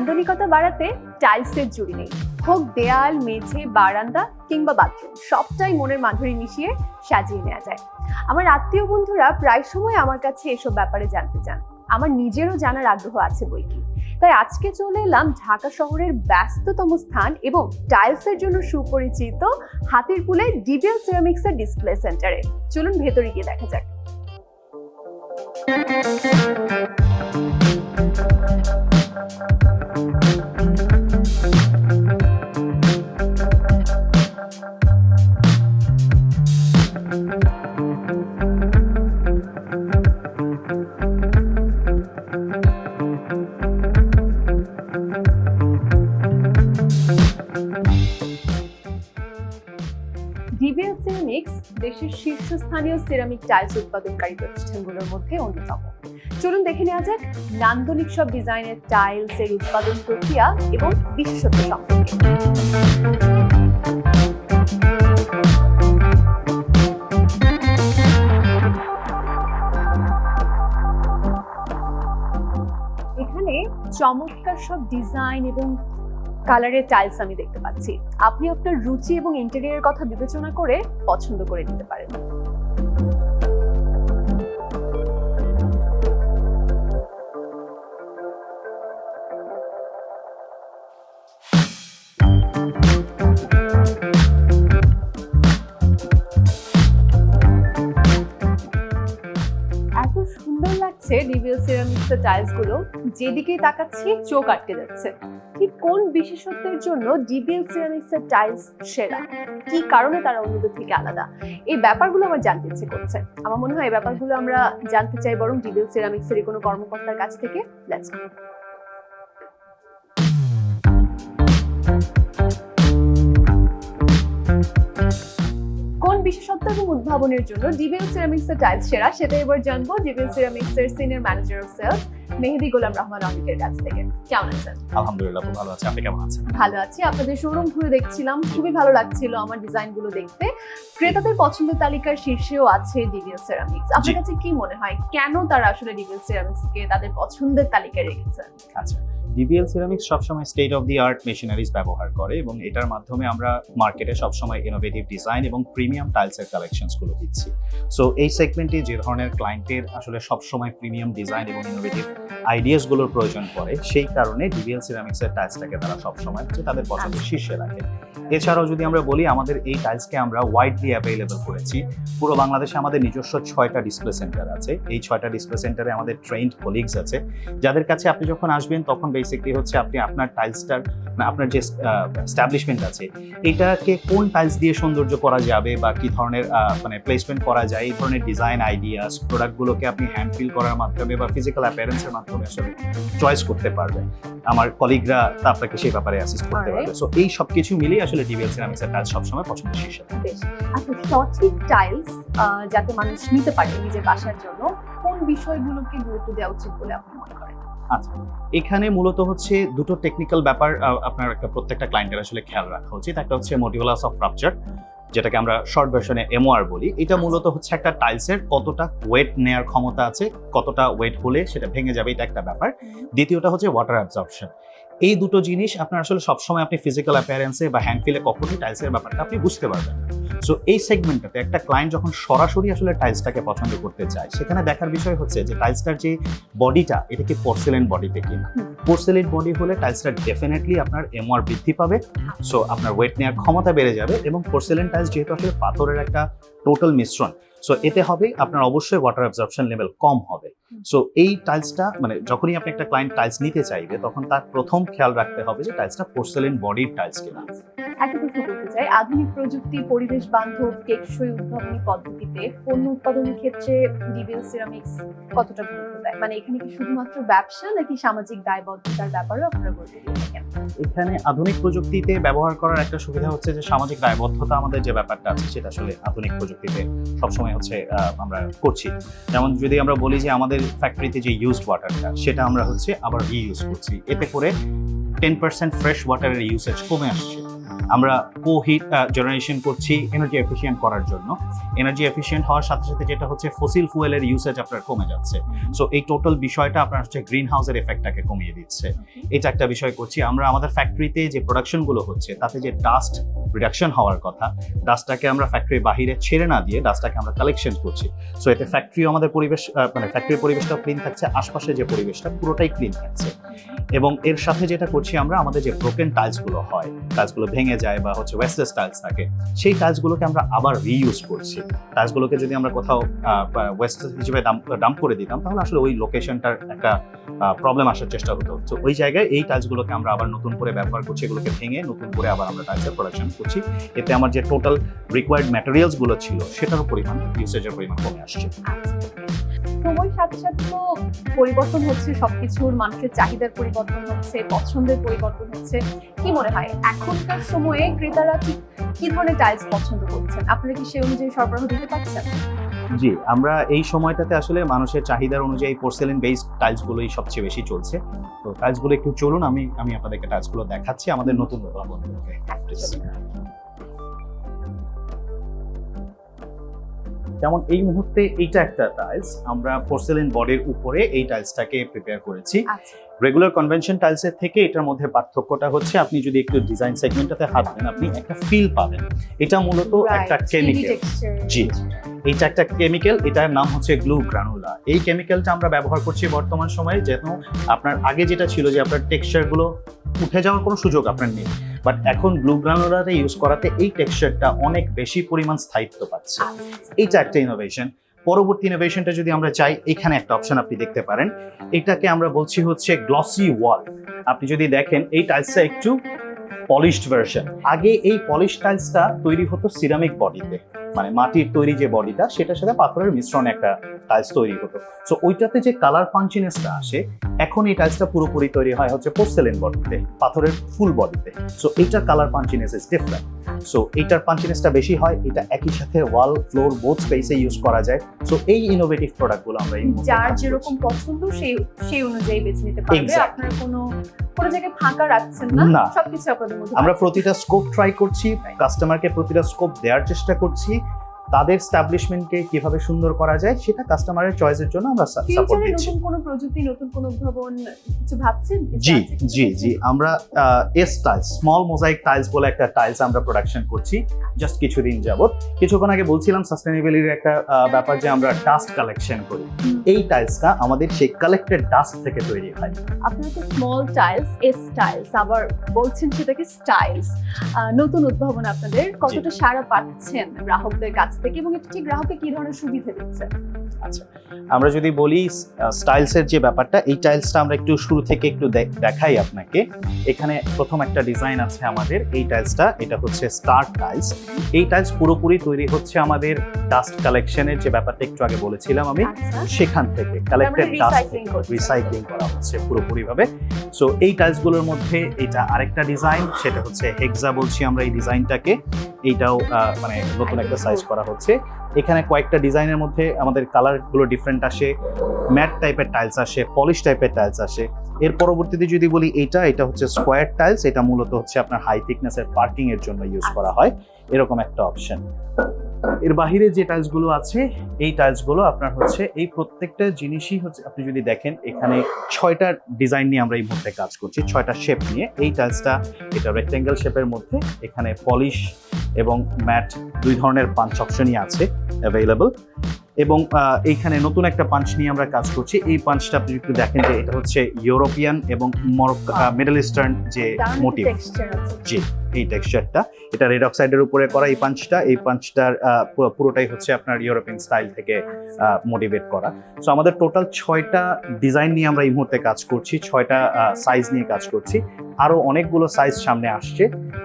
নান্দনিকতা বাড়াতে টাইলসের জুড়ি নেই। হোক দেয়াল, মেঝে, বারান্দা কিংবা বাথরুম, সবটাই মনের মাধুরী মিশিয়ে সাজিয়ে নেওয়া যায়। আমার আত্মীয় বন্ধুরা প্রায় সময় আমার কাছে এসব ব্যাপারে জানতে চান। আমার নিজেরও জানার আগ্রহ আছে বই কি তাই আজকে চলে এলাম ঢাকা শহরের ব্যস্ততম স্থান এবং টাইলসের জন্য সুপরিচিত হাতির পুলে ডিবিএল সিরামিক্সের ডিসপ্লে সেন্টারে। চলুন ভেতরে গিয়ে দেখা যাক। সিরামিক্স দেশের শীর্ষস্থানীয় সিরামিক টাইলস উৎপাদনকারী প্রতিষ্ঠানগুলোর মধ্যে অন্যতম। চলুন দেখে নেওয়া যাক নান্দনিক সব ডিজাইনের টাইলস এর উৎপাদন প্রক্রিয়া এবং বিশেষত্ব সম্পর্কে। এখানে চমৎকার সব ডিজাইন এবং কালারের টাইলস আমি দেখতে পাচ্ছি। আপনি আপনার রুচি এবং ইন্টেরিয়ার কথা বিবেচনা করে পছন্দ করে নিতে পারেন। সিরামিক্সের টাইলসগুলো যেদিকেই তাকাচ্ছি চোখ আটকে যাচ্ছে। ঠিক কোন বিশেষত্বের জন্য ডিবিএল সিরামিক্সের টাইলস সেরা? কি কারণে তারা অন্যদের থেকে আলাদা? এই ব্যাপারগুলো আমার জানতে ইচ্ছে করছে। আমার মনে হয় এই ব্যাপারগুলো আমরা জানতে চাই বরং ডিবিএল সিরামিক্সের কোনো কর্মকর্তার কাছ থেকে। লেটস গো বিশেষত্ব এবং উদ্ভাবনের জন্য ডিবিএল সিরামিক্সের টাইলস সেরা। সেটা এবার জানব। DBL সিরামিক্সের senior manager of sales Mehedi Golam Rahman অনিকের কাছ থেকে। কেমন আছেন? আলহামদুলিল্লাহ খুব ভালো আছে। আপনি কেমন আছেন? ভালো আছি। আপনাদের শোরুম ঘুরে দেখছিলাম। খুবই ভালো লাগছিল আমার ডিজাইনগুলো দেখতে। ক্রেতাদের পছন্দের তালিকার শীর্ষেও আছে ডিভিএল সেরামিক্স আপনার কাছে কি মনে হয়? কেন তারা আসলে ডিভিএল সেরামিক্স কে তাদের পছন্দের তালিকায় রেখেছে আচ্ছা ডিবিএল সিরামিক্স সবসময় state of the art machineries ব্যবহার করে এবং এটার মাধ্যমে আমরা মার্কেটে সবসময় ইনোভেটিভ ডিজাইন এবং প্রিমিয়াম টাইলসের কালেকশনসগুলো দিচ্ছি। সো এই সেগমেন্টে যে ধরনের ক্লায়েন্টের আসলে সবসময় প্রিমিয়াম ডিজাইন এবং ইনোভেটিভ আইডিয়াসগুলোর প্রয়োজন পড়ে, সেই কারণে ডিভিএল সিরামিক্সের টাইলসটাকে তারা সবসময় তাদের পছন্দের শীর্ষে রাখে। এছাড়াও যদি আমরা বলি আমাদের এই টাইলসকে আমরা ওয়াইডলি অ্যাভেলেবল করেছি। পুরো বাংলাদেশে আমাদের নিজস্ব ছয়টা ডিসপ্লে সেন্টার আছে। এই ছয়টা ডিসপ্লে সেন্টারে আমাদের ট্রেন্ড কলিগস আছে। যাদের কাছে আপনি যখন আসবেন তখন বেসিকলি হচ্ছে আপনি আপনার টাইলসটার আপনার যে স্ট্যাবলিশমেন্ট আছে এটাকে কোন টাইলস দিয়ে সৌন্দর্য করা যাবে বা কি ধরনের মানে প্লেসমেন্ট করা যায় এই ধরনের ডিজাইন আইডিয়াস প্রোডাক্টগুলোকে আপনি হ্যান্ড ফিল করার মাধ্যমে বা ফিজিক্যাল অ্যাপিয়ারেন্সের মাধ্যমে আসলে চয়েস করতে পারবেন। আমার কলিগরা তা আপনাকে সেই ব্যাপারে অ্যাসিস্ট করতে. পারবে। সো এই সব কিছু মিলিয়ে আসলে ডিভিএল সিরামিক্সের টাইলস সবসময় পছন্দের শীর্ষে থাকে। বেশ। আচ্ছা সঠিক টাইলস যাতে মানুষ নিতে পারে নিজের বাসার জন্য কোন বিষয়গুলোকে গুরুত্ব দেওয়া উচিত বলে আপনি মনে করেন? আচ্ছা এখানে মূলত হচ্ছে দুটো টেকনিক্যাল ব্যাপার আপনার একটা প্রত্যেকটা ক্লায়েন্টের আসলে খেয়াল রাখা উচিত। একটা হচ্ছে মডিউলাস অফ রাপচার যেটাকে আমরা শর্ট ভার্সনে এমওআর বলি। এটা মূলত হচ্ছে একটা টাইলসের কতটা ওয়েট নেয়ার ক্ষমতা আছে কতটা ওয়েট হলে সেটা ভেঙে যাবে এটা একটা ব্যাপার। দ্বিতীয়টা হচ্ছে ওয়াটার অ্যাবজর্পশন এই দুটো জিনিস আপনার আসলে সবসময় আপনি ফিজিক্যাল অ্যাপিয়ারেন্সে বা হ্যান্ড ফিলে কখনোই টাইলসের ব্যাপারটা আপনি বুঝতে পারবেন সো এই সেগমেন্টটাতে একটা ক্লায়েন্ট যখন সরাসরি আসলে টাইলসটাকে পছন্দ করতে চায় সেখানে দেখার বিষয় হচ্ছে যে টাইলসটার যে বডিটা এটা কি পোর্সেলেন বডিতে কিনা। পোর্সেলেন বডি হলে টাইলসটা ডেফিনেটলি আপনার এমআর বৃদ্ধি পাবে। সো আপনার ওয়েট নেওয়ার ক্ষমতা বেড়ে যাবে এবং পোর্সেলেন টাইলস যেহেতু আসলে পাথরের একটা টোটাল মিশ্রণ সো এতে হবে আপনার অবশ্যই ওয়াটার অ্যাবজর্পশন লেভেল কম হবে। সো এই টাইলসটা মানে যখনই আপনি একটা ক্লায়েন্ট টাইলস নিতে চাইবে, তখন তার প্রথম খেয়াল রাখতে হবে যে টাইলসটা পোর্সেলেন বডির টাইলস কিনা। একটা প্রশ্ন করতে চাই। আধুনিক প্রযুক্তি, পরিবেশ বান্ধব, টেকসই উদ্ভাবনী পদ্ধতিতে পণ্য উৎপাদনের ক্ষেত্রে ডিবিএল সিরামিক্স কতটা গুরুত্ব দেয় মানে এখানে কি শুধুমাত্র ব্যবসা নাকি সামাজিক দায়বদ্ধতার ব্যাপারেও আপনারা থাকেন? এখানে আধুনিক প্রযুক্তিতে ব্যবহার করার একটা সুবিধা হচ্ছে যে সামাজিক দায়বদ্ধতা আমাদের যে ব্যাপারটা আছে সেটা আসলে আধুনিক প্রযুক্তিতে সবসময় হচ্ছে আমরা করছি। যেমন যদি আমরা বলি যে আমাদের ফ্যাক্টরিতে যে ইউজড ওয়াটারটা সেটা আমরা হচ্ছে আবার রিইউজ করছি। এতে করে টেন পার্সেন্ট ফ্রেশ ওয়াটারের ইউসেজ কমে আসছে। আমরা কো হিট জেনারেশন করছি এনার্জি এফিশিয়েন্ট করার জন্য। এনার্জি এফিশিয়েন্ট হওয়ার সাথে সাথে যেটা হচ্ছে ফসিল ফুয়েলের ইউসেজ আপনার কমে যাচ্ছে। সো এই টোটাল বিষয়টা আপনার হচ্ছে গ্রিন হাউসের এফেক্টটাকে কমিয়ে দিচ্ছে। এটা একটা বিষয় করছি। আমরা আমাদের ফ্যাক্টরিতে যে প্রোডাকশনগুলো হচ্ছে তাতে যে ডাস্ট রিডাকশন হওয়ার কথা ডাস্টটাকে আমরা ফ্যাক্টরির বাহিরে ছেড়ে না দিয়ে ডাস্টটাকে আমরা কালেকশন করছি। সো এতে ফ্যাক্টরি আমাদের পরিবেশ মানে ফ্যাক্টরির পরিবেশটা ক্লিন থাকছে আশপাশে যে পরিবেশটা পুরোটাই ক্লিন থাকছে। এবং এর সাথে যেটা করছি আমরা, আমাদের যে ব্রোকেন টাইলসগুলো হয় টাইলসগুলো ভেঙে যায় বা হচ্ছে ওয়েস্টেজ টাইলস থাকে, সেই টাইলসগুলোকে আমরা আবার রিইউজ করছি। টাইলসগুলোকে যদি আমরা কোথাও ওয়েস্টেজ হিসেবে ডাম্প করে দিতাম, তাহলে আসলে ওই লোকেশনটার একটা প্রবলেম আসার চেষ্টা হতো। তো ওই জায়গায় এই টাইলসগুলোকে আমরা আবার নতুন করে ব্যবহার করছি, এগুলোকে ভেঙে নতুন করে আবার আমরা টাইলসের প্রোডাকশন করছি। এতে আমার যে টোটাল রিকোয়ার্ড ম্যাটেরিয়ালসগুলো ছিল সেটারও পরিমাণ ইউসেজের পরিমাণ কমে আসছে। সময়ের সাথে সাথে তো পরিবর্তন হচ্ছে সবকিছুর মানুষের চাহিদার পরিবর্তন হচ্ছে পছন্দের পরিবর্তন হচ্ছে। কি মনে হয়? এখনকার সময়ে ক্রেতারা ঠিক কি ধরনের টাইলস পছন্দ করছেন? আপনারা কি সেই অনুযায়ী সরবরাহ দিতে পারছেন? জি আমরা এই সময়টাতে আসলে মানুষের চাহিদার অনুযায়ী পোর্সেলিন বেসড টাইলসগুলোই সবচেয়ে বেশি চলছে। তো টাইলসগুলো একটু চলুন আমি আমি আপনাদেরকে টাইলসগুলো দেখাচ্ছি আমাদের নতুন উদ্ভাবনগুলোকে যেমন এই মুহূর্তে এইটা একটা টাইলস আমরা পোর্সেলিন বডির উপরে এই টাইলসটাকে প্রিপেয়ার করেছি। আচ্ছা। রেগুলার কনভেনশন টাইলসের থেকে এটার মধ্যে পার্থক্যটা হচ্ছে আপনি যদি একটু ডিজাইন সেগমেন্টটাতে হাত দেন আপনি একটা ফিল পাবেন। এটা মূলত একটা কেমিক্যাল জি। এইটা একটা কেমিক্যাল এটার নাম হচ্ছে গ্লু গ্রানুলা এই কেমিক্যালটা আমরা ব্যবহার করছি বর্তমান সময়ে যেন আপনার আগে যেটা ছিল যে আপনার টেক্সচারগুলো উঠে যাওয়ার কোনো সুযোগ আপনার নেই। বাট এখন গ্লু গ্রানুলাতে ইউজ করাতে এই টেক্সচারটা অনেক বেশি পরিমাণ স্থায়িত্ব পাচ্ছে। এইটা একটা ইনোভেশন পরবর্তী ইনোভেশনটা যদি আমরা চাই, এখানে একটা অপশন আপনি দেখতে পারেন। এটাকে আমরা বলছি হচ্ছে গ্লসি ওয়াল আপনি যদি দেখেন, এই টাইলসটা একটু পলিশড ভার্সন আগে এই পলিশ টাইলসটা তৈরি হতো সিরামিক বডিতে মানে মাটির তৈরি যে বডিটা সেটার সাথে পাথরের মিশ্রণে একটা টাইলস তৈরি হতো। সো ওইটাতে যে কালার পাঞ্চিনেসটা আসে এখন এই টাইলসটা পুরোপুরি তৈরি হয় হচ্ছে পোর্সেলেন বডিতে পাথরের ফুল বডিতে সো এইটার colour punchiness is different so এইটার পাঞ্চিনেসটা বেশি হয় এটা একই সাথে ওয়াল ফ্লোর বোথ স্পেসে ইউজ করা যায়। সো এই ইনোভেটিভ প্রোডাক্টগুলো আমরা যার যেরকম পছন্দ সেই সেই অনুযায়ী বেছে নিতে পারবে. আপনারা কোনো কোনো জায়গায় ফাঁকা রাখছেন না। না। সবকিছু আপনাদের মধ্যে আমরা প্রতিটা স্কোপ ট্রাই করছি কাস্টমারকে প্রতিটা স্কোপ দেওয়ার চেষ্টা করছি। তাদের স্টাবলিশমেন্টকে কীভাবে সুন্দর করা যায় সেটা কাস্টমারের চয়েসের জন্য আমরা সাপোর্ট দিচ্ছি। নতুন কোনো প্রযুক্তি নতুন কোনো উদ্ভাবন কিছু ভাবছেন? জি জি জি আমরা S tiles small mosaic tiles বলে একটা টাইলস আমরা প্রোডাকশন করছি জাস্ট কিছুদিন যাবত। কিছুক্ষণ আগে বলছিলাম সাস্টেনেবিলিটির একটা ব্যাপার যে আমরা ডাস্ট কালেকশন করি। এই টাইলসটা আমাদের সেই কালেক্টেড ডাস্ট থেকে তৈরি হয়। আপনারা তো স্মল টাইলস এস টাইলস আবার বলছেন সেটাকে স্টাইলস নতুন উদ্ভাবন আপনাদের কতটা সাড়া পাচ্ছেন গ্রাহকদের কাছ থেকে এবং এটা ঠিক গ্রাহককে কি ধরনের সুবিধা দিচ্ছে? আচ্ছা আমরা যদি বলি স্টাইলসের যে ব্যাপারটা এই টাইলসটা আমরা একটু শুরু থেকে একটু দেখাই আপনাকে। এখানে প্রথম একটা ডিজাইন আছে আমাদের এই টাইলসটা এটা হচ্ছে স্টার টাইলস এই টাইলস পুরোপুরি তৈরি হচ্ছে আমাদের ডাস্ট কালেকশনের যে ব্যাপারটা একটু আগে বলেছিলাম আমি আচ্ছা। সেখান থেকে কালেক্টেড ডাস্ট রিসাইক্লিং করা হচ্ছে পুরোপুরি ভাবে সো এই টাইলসগুলোর মধ্যে এটা আরেকটা ডিজাইন সেটা হচ্ছে হেক্সা বলছি আমরা এই ডিজাইনটাকে এইটাও মানে নতুন একটা সাইজ করা হচ্ছে। এখানে কয়েকটা ডিজাইনের মধ্যে আমাদের কালারগুলো ডিফারেন্ট আসে ম্যাট টাইপের টাইলস আসে পলিশ টাইপের টাইলস আসে। এর পরবর্তীতে যদি বলি এটা এটা হচ্ছে স্কোয়ার টাইলস এটা মূলত হচ্ছে আপনার হাই থিকনেসের পার্কিং এর জন্য ইউজ করা হয়। এরকম একটা অপশন এর বাহিরে যে টাইলসগুলো আছে এই টাইলসগুলো আপনার হচ্ছে এই প্রত্যেকটা জিনিসই হচ্ছে আপনি যদি দেখেন এখানে ছয়টা ডিজাইন নিয়ে আমরা এই মুহূর্তে কাজ করছি ছয়টা শেপ নিয়ে। এই টাইলসটা এটা রেক্টেঙ্গেল শেপের মধ্যে এখানে পলিশ এবং ম্যাট দুই ধরনের পাঞ্চ অপশনই আছে অ্যাভেলেবল এবং এইখানে নতুন একটা পাঞ্চ নিয়ে আমরা কাজ করছি। এই পাঞ্চটা আপনি একটু দেখেন যে এটা হচ্ছে ইউরোপিয়ান এবং মিডল ইস্টার্ন যে মোটিভ জি। এই টেক্সচারটা এটা রেড অক্সাইডের উপরে করা এই পাঞ্চটা এই পাঞ্চটার পুরোটাই হচ্ছে আপনার ইউরোপিয়ান স্টাইল থেকে মোটিভেট করা। সো আমাদের টোটাল ছয়টা ডিজাইন নিয়ে আমরা এই মুহূর্তে কাজ করছি, ছয়টা সাইজ নিয়ে কাজ করছি। আরও অনেকগুলো সাইজ সামনে আসছে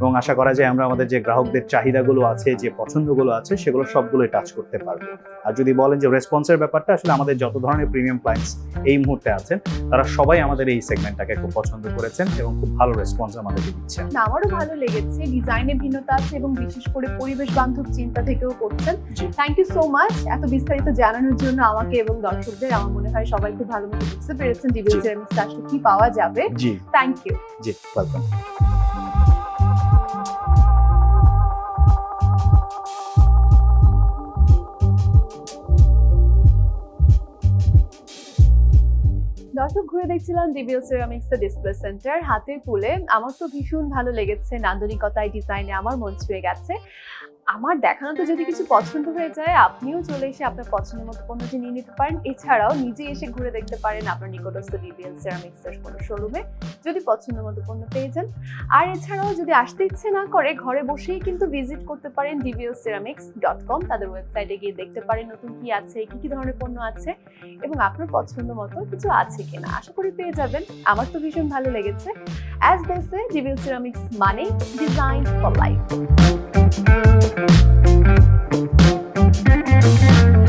এবং আশা করা যায় আমরা আমাদের যে গ্রাহকদের চাহিদাগুলো আছে, যে পছন্দগুলো আছে, সেগুলো সবগুলোই টাচ করতে পারব। আর যদি বলেন যে রেসপন্সের ব্যাপারটা, আসলে আমাদের যত ধরনের প্রিমিয়াম ক্লায়েন্টস এই মুহূর্তে আছেন, তারা সবাই আমাদের এই সেগমেন্টটাকে খুব পছন্দ করেছেন এবং খুব ভালো রেসপন্স আমাদেরকে দিচ্ছেন। আমারও ভালো লেগেছে ডিজাইনে ভিন্নতা আছে এবং বিশেষ করে পরিবেশ বান্ধব চিন্তা থেকেও করছেন। থ্যাংক ইউ সো মাচ এত বিস্তারিত জানানোর জন্য আমাকে এবং দর্শকদের আমার মনে হয় সবাই খুব ভালো মতো বুঝতে পেরেছেন। ডিবিএল এর সিরামিক্স আসলে কি পাওয়া যাবে। থ্যাংক ইউ জি ওয়েলকাম দর্শক ঘুরে দেখছিলাম ডিবিএল সিরামিক্স এর ডিসপ্লে সেন্টার হাতের পুলে। আমার তো ভীষণ ভালো লেগেছে, নান্দনিকতায় ডিজাইনে আমার মন ছুঁয়ে গেছে। আমার দেখানোতে যদি কিছু পছন্দ হয়ে যায়, আপনিও চলে এসে আপনার পছন্দের মতো পণ্যটি নিয়ে নিতে পারেন। এছাড়াও নিজে এসে ঘুরে দেখতে পারেন আপনার নিকটস্থ ডিবিএল সিরামিক্স এর কোনো শোরুমে যদি পছন্দ মতো পণ্য পেয়ে যান। আর এছাড়াও যদি আসতে ইচ্ছে না করে, ঘরে বসেই কিন্তু ভিজিট করতে পারেন ডিবিএল সিরামিক্স ডট কম তাদের ওয়েবসাইটে গিয়ে দেখতে পারেন নতুন কি আছে, কি কি ধরনের পণ্য আছে এবং আপনার পছন্দ মতো কিছু আছে কিনা। আশা করি পেয়ে যাবেন। আমার তো ভীষণ ভালো লেগেছে। অ্যাজ দেসে ডিভিল সিরামিক্স মানে design for life Thank you.